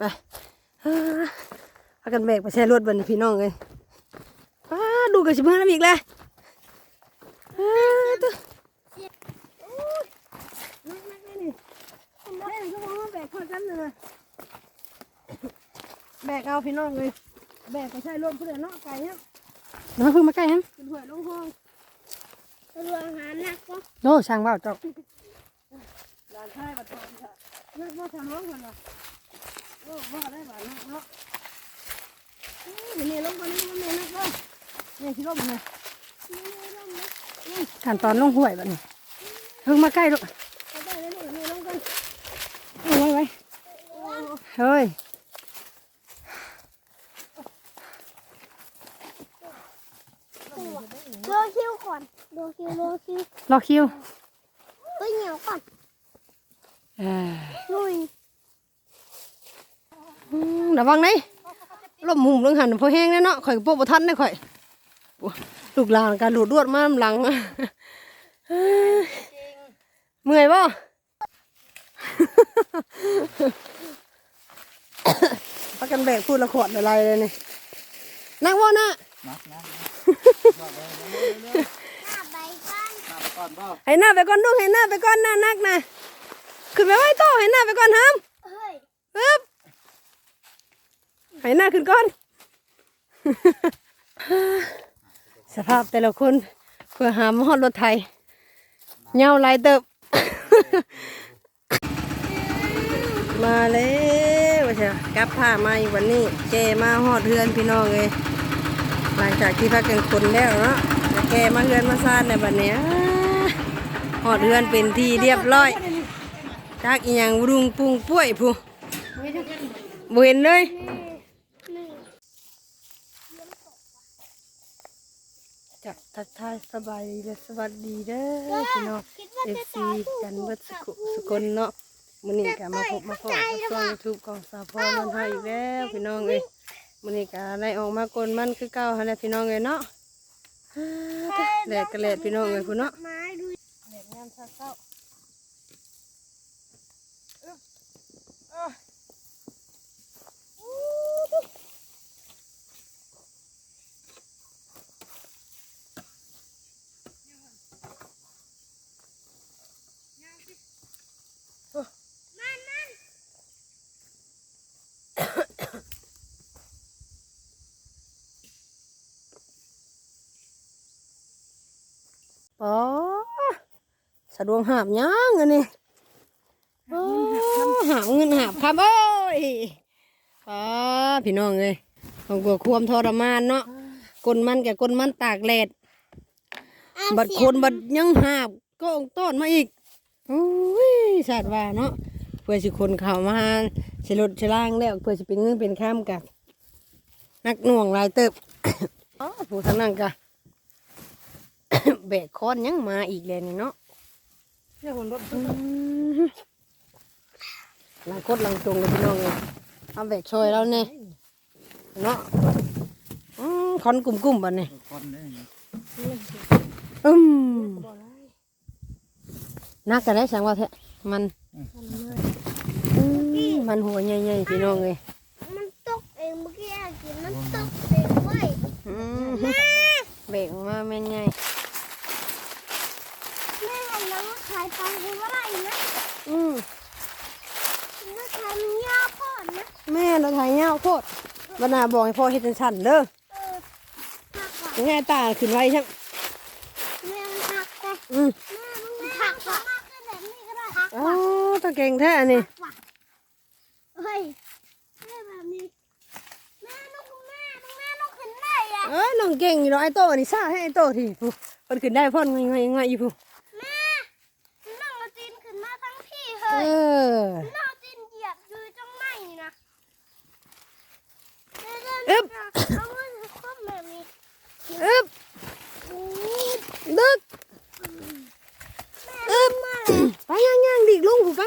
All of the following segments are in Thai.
ไปอ่าพากันแบกไปใช้รถบัดนพี่น้องเลยป้าดูกันสิเมื่อน้ำอีกแล้วอ่าตัวนักนักนี่แม่ก็มองว่าแบกพอกันเลยแบกเอาพี่น้องเลย แบกไปใช้รถเพื่อนเนาะไก่เนี่ยน้องเพิ่งมาใกล้ฮะเป็นหัวลงห้องเรืออาหารหนักปะโน้ช่างว่าวเจ้าหลานชายบัดทอนค่ะนักว่าทำร้องกันเหรอ โอ้ว่าได้บ้านนักเนาะอืมเมียลงคนนี้มันเมียนักเนาะเนี่ยชิลมเลยเมียลงนะขั้นตอนลงห้วยบัดนี้เพิ่งมาใกล้ลูกเขาได้แล้วลูกเมียลงกันเอาไว้ไว้เฮ้ยโดคิวก่อนโดคิวโดคิวรอคิว ไปเหนียวก่อน เอ่อ ลุย อืม ระวังนี่ลมหุ่มลงหันพอแห้งแน่เนาะข่อยก็โป๊ะบ่ทันได้ข่อยโอ้ลูกหลานการหลุดรวดมาน้ำหลังเอ้ยเมื่อยบ่พักกันแบกพูดละขวดอะไรเลยนี่นั่งว่านะนักนะหน้าใบก้อนนับก่อนบ่ให้หน้าไปก่อนลูกให้หน้าไปก่อนหน้านักนะขึ้นไปไว้โตให้หน้าไปก่อนห้ามเฮ้ย ปึ๊บให้หน้าขึ้นก่อน สภาพแต่ละคนเพื่อหามาฮอดรถไทยเงาหลายเติบ มาแล้วเชียกลับผ้ามาอีกวันนี้แกมาฮอดเฮือนพี่น้องเลยหลังจากที่พักกันคนแล้วเนาะแกมาเฮือนมาซ่านในบัดเนี้ยฮอดเฮือนเป็นที่เรียบร้อยจากอีหยังรุงปุงป่วยผู้บ่เห็นเลย นี่ จับ ทักทายสบายดีและสวัสดีเด้อพี่น้องคิดว่าเอฟจะซีตายผู้กันเบิดสุขสุคนเนาะมื้อนี้ก็มาพบมาพบกับช่อง YouTube ของสาวพรมันไทยอีกแล้วพี่น้องเอ้ยมื้อนี้ก็ได้ออกมากลมันคือเก่าหั่นแหละพี่น้องเอ้ยเนาะฮ่าแดดก็แดดพี่น้องเอ้ยพุ่นเนาะไม้ดูแดดงามเช้า ป๋อสะดวกหาบยังอันนี้โอ้หาบเงินหาบคำโอ้ยป๋อพี่น้องเอ้ยต้องกลัวความทรมานเนาะกลมันแกับกลมันตากแดดบัดคนบัดยังหาบก็องต้อนมาอีกโอ้ยสัตว์ว่าเนาะเพื่อสิคนเข้ามาสิรถสิล่างแล้วเพื่อสิเป็นเงินเป็นข้ามกันนักหน่วงลายเติบอ๋อผู้ทางนั้นกะ แบกค้อนยังมาอีกเลยนี่เนาะเรื่องรถอืมหลังคดหลังตรงเลยพี่น้องเลยเอาแบกช่วยแล้วเนี่ยเนาะอืมคอนกลุ่มๆบัดนี่คนนี่อืมนักกันได้สังว่าแท้มันอืมมันหัวใหญ่ๆพี่น้องเลยมันตกเองเมื่อกี้กินมันตกเองเว้ยอืมเบรกมาแม่นใหญ่ แม่ให้น้องขายไปคือว่าไรนะอืมน้องขายมันยาวพอดนะแม่เราถ่ายเงาโคตรบรรณาบอกให้พ่อเฮ็ดจังสั่นเด้อเออหักว่ะยังไงตาขึ้นไว้ใช่ไหมแม่มันหักแต่อืมแม่มันหักว่ะมากขึ้นแบบนี้ก็ได้หักอ๋อว่ะตาเก่งแท้อันนี่ว่ะเฮ้ยแม่แบบนี้แม่ลูกแม่ลูกแม่ลูกขึ้นได้อะเอ้ยน้องเก่งอยู่เนาะไอ้โตนี่ซ่าให้ไอ้โตทีผู้เพิ่นขึ้นได้พ่นง่อยๆง่อยๆอยู่ผู้ แม่น้องเอาตีนขึ้นมาทั้งพี่ เอเฮ้ยอน้องเอาตีนเหยียบอยู่จังไม่นี่นะเดินอึ๊บเอามือคว่ำแบบนี้อึ๊บอู้ดึกแม่มาเลยไปย่างๆดิลุงผู้ไป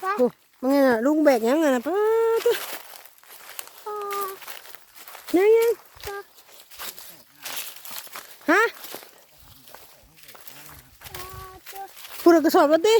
ไปผู้มันไงน่ะลุงแบกยังไงน่ะป้าตัวพอยังยังฮะพอจะพูดกระสอบแล้วติ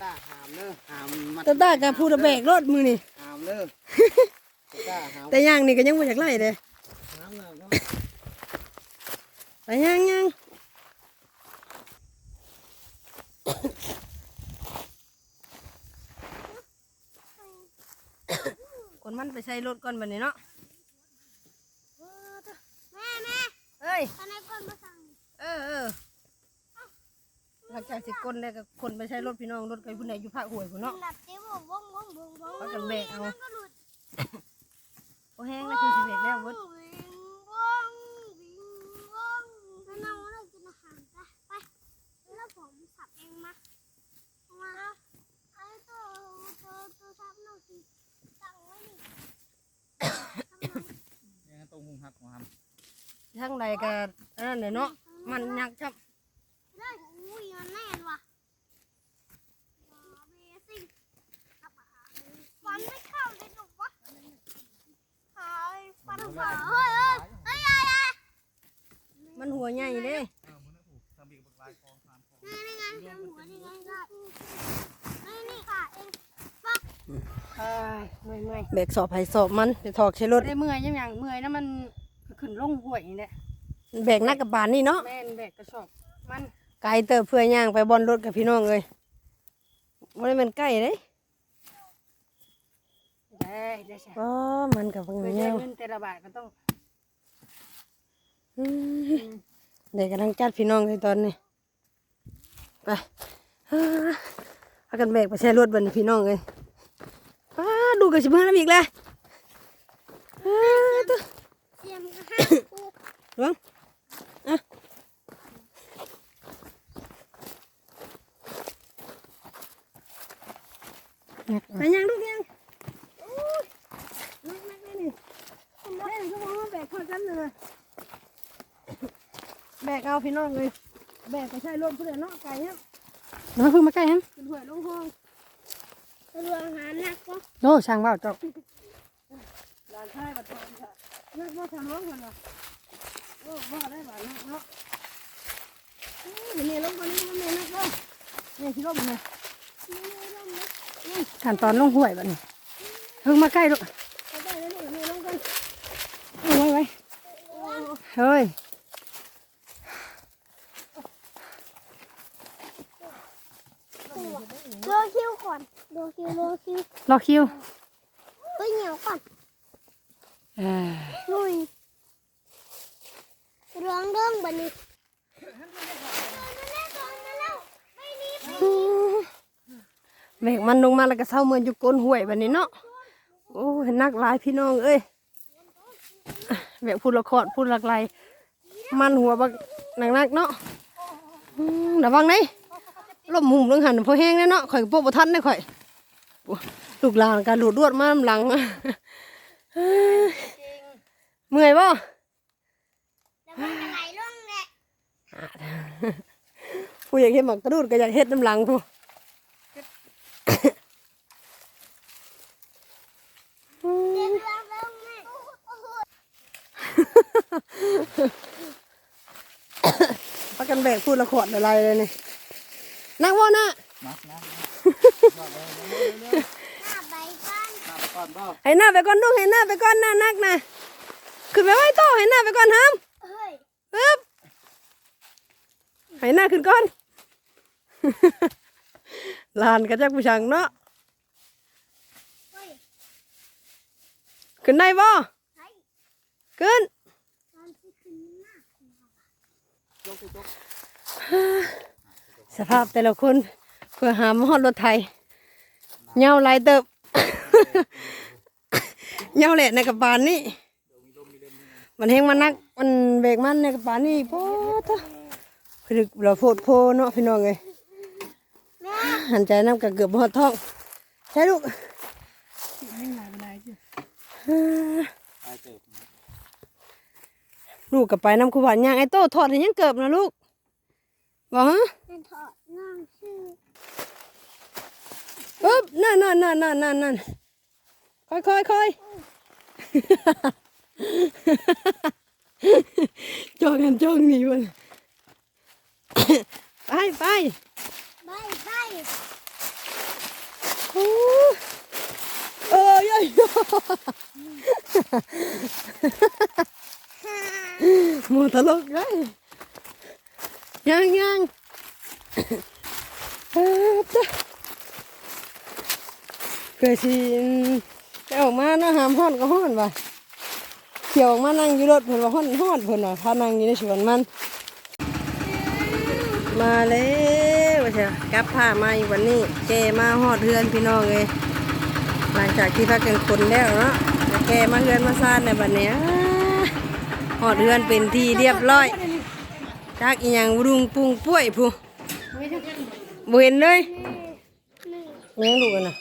ตัวตาหามเด้อหามมัดตาตากับพูดแบกรถมือนี่ หามเด้อกล้าหาแต่ย่างนี่ก็ยังบ่อยากไล่เลยหาเงินเนาะไปย่างย่างคนมันไปใช้รถก่อนบัดนี้เนาะแม่แม่เอ้ย ตอนนี้คนมาสั่ง เออเออ หลังจากสิกลได้ก็คนไปใช้รถพี่น้องรถไปผู้ใดอยู่ภาคหวยพุ่นเนาะหลับเจ๊วงวงวงวงวงเอากันแบกเอามันก็หลุดโอ้แห้งแล้วคือสิเบรกแล้วเบิดวิ่งวงวิ่งวงถ้าน้องเรากินอาหารไปไปแล้วผมสับเองมามาไอ้ตัวตัวตัวทับน้องสิตั้งไว้นี่ยังตรงหุงหักมาททั้งใดก็อันนั้นเลยเนาะมันยักษ์ชับ ได้อุ้ยมันแน่นว่ะเบสิ่ง ฟันไม่เข้าเลยหนูวะหายฟันหัวเฮ้ยเฮ้ยเฮ้ยเฮ้ยเฮ้ยมันหัวใหญ่เด้ำเออมันถูกทำบีกบักลายคลองสามคลองนี่ไงเจอหัวนี่ไงได้นี่นี่ค่ะเองเอ้ยเมื่อยเมื่อยแบกสอบให้สอบมันไปถอกใช้รถ ได้เมื่อยยังยังเมื่อยนะมันขึ้นลงห้วยนี่แหละแบกนักกับบานนี่เนาะแม่นแบกกระสอบมันไกลเติบเพื่อย่างไปบอลรถกับพี่น้องเลยบ่ได้แมันใกล้เล ยได้ได้ใช่อ๋อมันกับเงเพื่อเงี้ได้ยวเงินแต่ละบาทก็ต้องอืมเด็กกำลังจัดพี่น้องเลยตอนนี้ไปฮ่าพากันแบกไปใช้รถบัดนพี่น้องเลยป้าดูกับชิบเมื่อน้ำอีกแล้วอ้าตัวเสียมกระหักกูระวังอะไปยังลูกยังนักนักเลยนี่แม่ก็บอกว่าแบกเข้ากันเลย แบ กเอาพี่น้องเลยแบกไปใช้รถเพื่อนเนาะไก่เนี่ยน้องเพิ่งมาใกล้ฮะเป็นหัวลงห้องเรืออาหารหนักก็โนช่างว่าวจอกหลานชายบัดทอนค่ะนักว่าทำร้องกันวะโอ้ว่าได้บาทนักเนาะนี่ลงคนนี้มันนี่นักเนาะนี่ที่ลงเลยนี่นี่ลงนะขั้นตอนลงห้วยแบบนี้เพิ่งมาใกล้ลูกเขาได้แล้วนี่นี่ลงกันเอาไว้ไว้เฮ้ย โลคิวก่อนโลคิวโลคิวรอคิวไปเหนียวก่อนเออลุยร้องเรื่องบันนี้ไม่รีบแบกมันลงมาแล้วก็เศร้าเมือนอยู่ก้นห้วยแบบนี้เนาะโอ้ยนักหลายพี่น้องเอ้ยแบกพูดละครพูดหลากหลายมันหัวบักหนักนักๆเนาะอืมระวังไหน ลมหุ่มลงหันพอแห้งแน่เนาะข่อยก็โป๊ะบ่ทันได้ข่อยโอ้ลูกหลานการหลุดรวดมาหลังเมื่อยบ่แล้วมันจะไหลลงแหละผู้อยากเห็นหมักกระดูดก็อยากเฮ็ดน้ำหลังผู้เดี๋ยวร้องเรื่องแม่พักกันแบกพูดละขวดอะไรเลยนี่ นั่งว่านะนักนะหน้าใบก้อนนับก่อนบ่ให้หน้าไปก่อนลูกให้หน้าไปก่อนหน้านักนะขึ้นไปไว้โตให้หน้าไปก่อนห้ามเฮ้ยปึ๊บให้หน้าขึ้นก่อนลานกระจักผู้ชังเนาะเฮ้ยขึ้นได้บ่เฮ้ยขึ้น สภาพแต่ละคนเพื่อหามาฮอดรถไทยเงาหลายเติบเงาแหละในกระบาลนี่มันเฮงมันนักมันเบรกมันในกระบาลนี่โพดคือเราโพดโพเนาะพี่น้องเลยหันใจน้ำกับเกือบหอดท้องใช่ลูกลูกกับไปน้ำขวานย่างไอ้โตถอดให้ยังเกือบนะลูก วอฮะปุ๊บนั่นนั่นนั่นนั่นนั่นนั่นค่อยค่อยค่อยจองกันจองนีวันไปไปไปไปโอ้เอ้ยมูตลกไง ยังยังเกิดสิไปออกมาหน้าหามห้อนก็ห้อนไปเขียวออกมานั่งอยู่รถเพื่นว่าห้อนห้อนเพื่อนว่าพานั่งอยู่ในสวนมัน มาเลยวะเชียวกับผ้ามาอีกวันนี้แกมาหอดเพื่อนพี่น้องเลยหลังจากที่พักกันคนแล้วเนาะแกมาเพื่อนมาซ่านในวันนี้หอดเพื่อนเป็นที่เรียบร้อย จักอีหยังบุงปุงป่วยผู้บ่เห็นเลยแม่งลูกกันน่ะ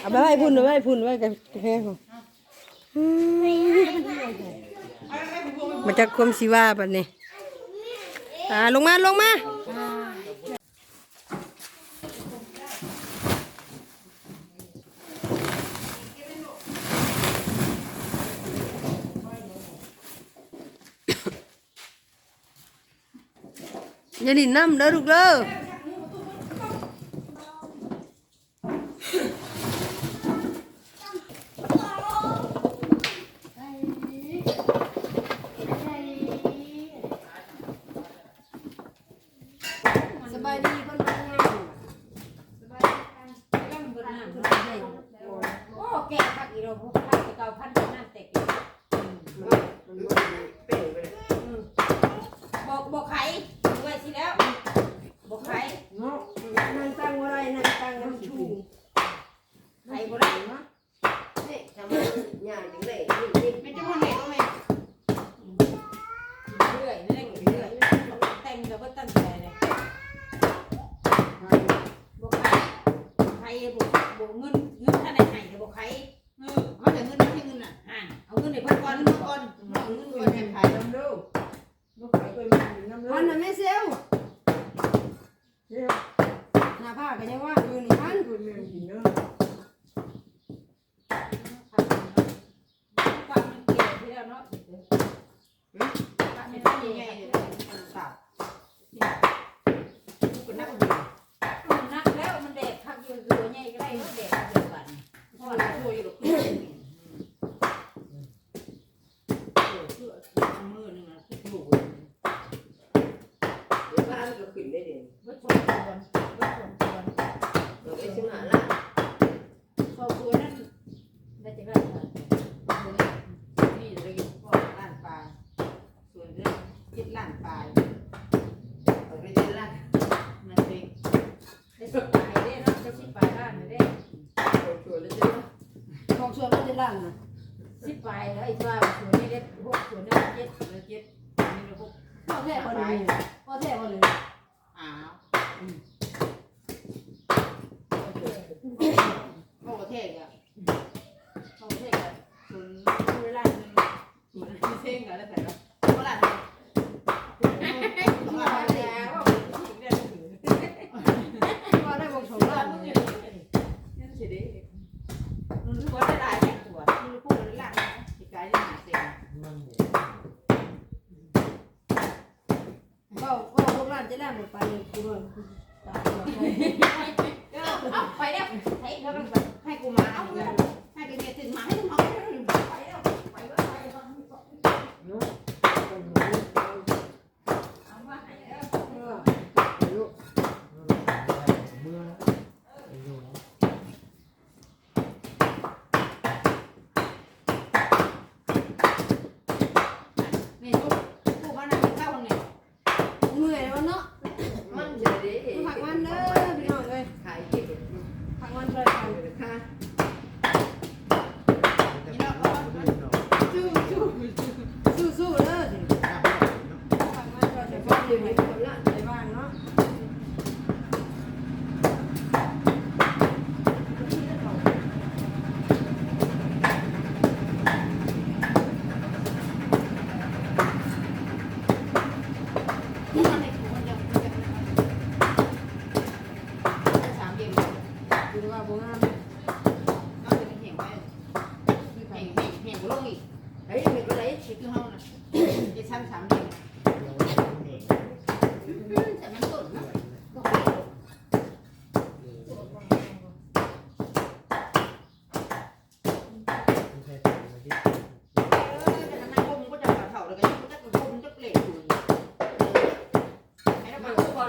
เอาไปไว้พุ่นไปไว้พุ่นไว้กันแห้งมาจากความสีว่าบัดนี้อ่าลงมาลงมา jadi enam daruk lo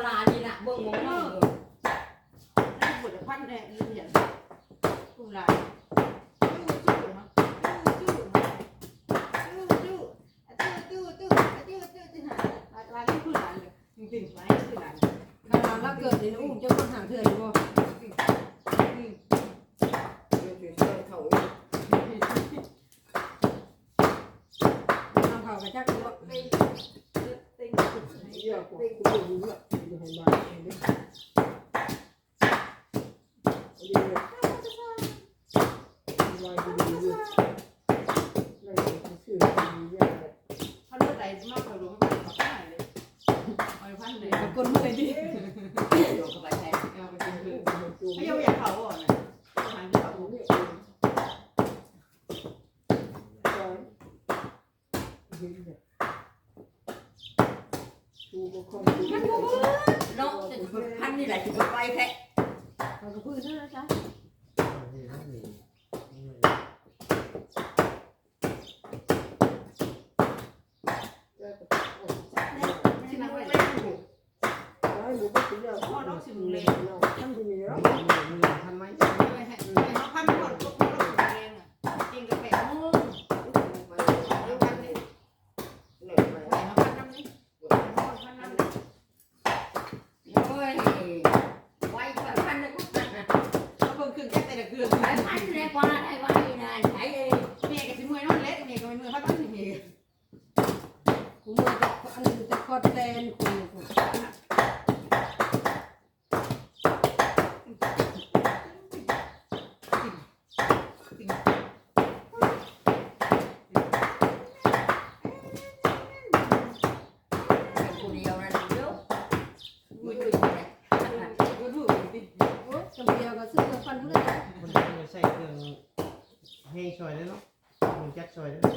ลาดีน่ะเบิ่งวงมันอยู่ ปวดพันแน่ยืนยันกูลา ว่นเพันเด็กๆไม่อขอบเลยดี หมูบดเยอะน้องสิหมูเล็กทั้งดีเนาะทำไหม söyle.